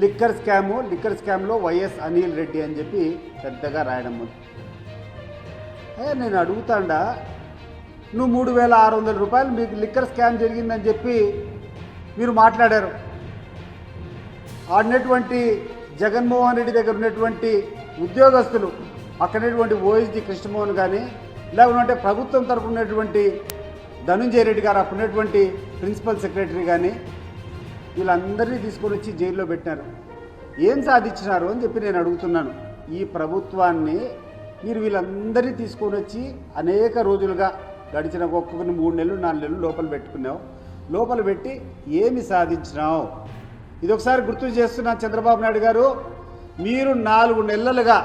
Liquor scam liquor స్కామ్లో YS Anil Reddy అని చెప్పి పెద్దగా రాయడం ఏ నేను అడుగుతాండా నువ్వు మూడు వేల ఆరు వందల రూపాయలు మీకు లిక్కర్ స్కామ్ జరిగిందని చెప్పి మీరు మాట్లాడారు. ఆడినటువంటి జగన్మోహన్ రెడ్డి దగ్గర ఉన్నటువంటి ఉద్యోగస్తులు అక్కడటువంటి ఓఎస్డి కృష్ణమోహన్ కానీ లేకుంటే ప్రభుత్వం తరఫున ఉన్నటువంటి ధనుంజయ రెడ్డి గారు అప్పుడున్నటువంటి ప్రిన్సిపల్ సెక్రటరీ కానీ వీళ్ళందరినీ తీసుకొని వచ్చి జైల్లో పెట్టినారు. ఏం సాధించినారు అని చెప్పి నేను అడుగుతున్నాను. ఈ ప్రభుత్వాన్ని మీరు వీళ్ళందరినీ తీసుకొని వచ్చి అనేక రోజులుగా గడిచిన ఒక్కొక్కరిని మూడు నెలలు నాలుగు నెలలు లోపల పెట్టుకున్నావు. లోపల పెట్టి ఏమి సాధించినావు? ఇది ఒకసారి గుర్తు చేస్తున్నా చంద్రబాబు నాయుడు గారు మీరు నాలుగు నెలలుగా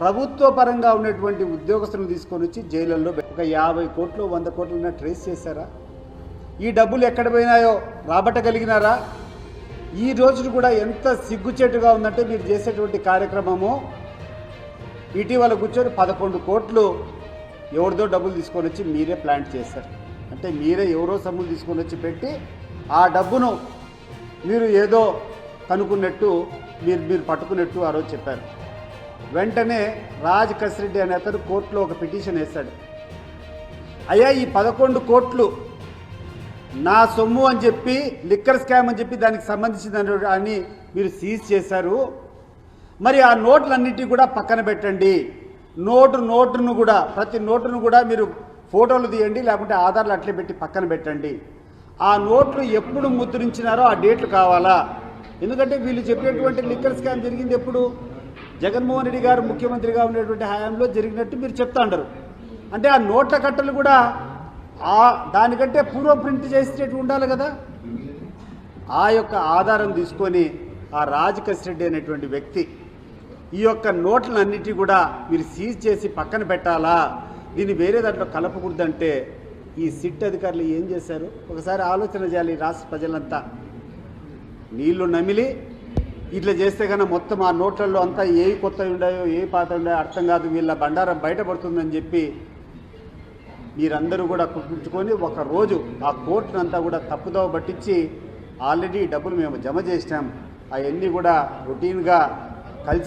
ప్రభుత్వ పరంగా ఉన్నటువంటి ఉద్యోగస్తులను తీసుకొని వచ్చి జైళ్ళల్లో ఒక యాభై కోట్లు వంద కోట్లన్నా ట్రేస్ చేశారా? ఈ డబ్బులు ఎక్కడ పోయినాయో రాబట్టగలిగినారా? ఈ రోజున కూడా ఎంత సిగ్గుచేటుగా ఉందంటే మీరు చేసేటువంటి కార్యక్రమము. ఇటీవల కూర్చొని పదకొండు కోట్లు ఎవరిదో డబ్బులు తీసుకొని వచ్చి మీరే ప్లాంట్ చేశారు. అంటే మీరే ఎవరో సమ్ములు తీసుకొని వచ్చి పెట్టి ఆ డబ్బును మీరు ఏదో కనుక్కున్నట్టు మీరు మీరు పట్టుకున్నట్టు ఆ రోజు చెప్పారు. వెంటనే రాజ్ కసిరెడ్డి అనే అతను కోర్టులో ఒక పిటిషన్ వేశాడు. అయ్యా ఈ పదకొండు కోట్లు నా సొమ్ము అని చెప్పి లిక్కర్ స్కామ్ అని చెప్పి దానికి సంబంధించిన అని మీరు సీజ్ చేశారు. మరి ఆ నోట్లన్నిటి కూడా పక్కన పెట్టండి. నోటు నోటును కూడా ప్రతి నోటును కూడా మీరు ఫోటోలు తీయండి లేకుంటే ఆధార్లు అట్లే పెట్టి పక్కన పెట్టండి. ఆ నోట్లు ఎప్పుడు ముద్రించినారో ఆ డేట్లు కావాలా? ఎందుకంటే వీళ్ళు చెప్పినటువంటి లిక్కర్ స్కామ్ జరిగింది ఎప్పుడు? జగన్మోహన్ రెడ్డి గారు ముఖ్యమంత్రిగా ఉన్నటువంటి హయాంలో జరిగినట్టు మీరు చెప్తా అంటే ఆ నోట్ల కట్టలు కూడా దానికంటే పూర్వ ప్రింట్ చేసేటట్టు ఉండాలి కదా. ఆ యొక్క ఆధారం తీసుకొని ఆ రాజ్ అనేటువంటి వ్యక్తి ఈ యొక్క నోట్లన్నిటి కూడా మీరు సీజ్ చేసి పక్కన పెట్టాలా? దీన్ని వేరే దాంట్లో కలపకూడదంటే ఈ సిట్ అధికారులు ఏం చేశారు? ఒకసారి ఆలోచన చేయాలి రాష్ట్ర ప్రజలంతా. నీళ్ళు నమిలి ఇట్లా చేస్తే కన్నా మొత్తం ఆ నోట్లలో అంతా ఏ కొత్తవి ఉన్నాయో ఏ పాత ఉన్నాయో అర్థం కాదు. వీళ్ళ బండారం బయటపడుతుందని చెప్పి మీరందరూ కూడా కుట్టించుకొని ఒక రోజు ఆ కోర్టునంతా కూడా తప్పుదోవ పట్టించి ఆల్రెడీ డబ్బులు మేము జమ చేసినాం. అవన్నీ కూడా రొటీన్గా కలిసి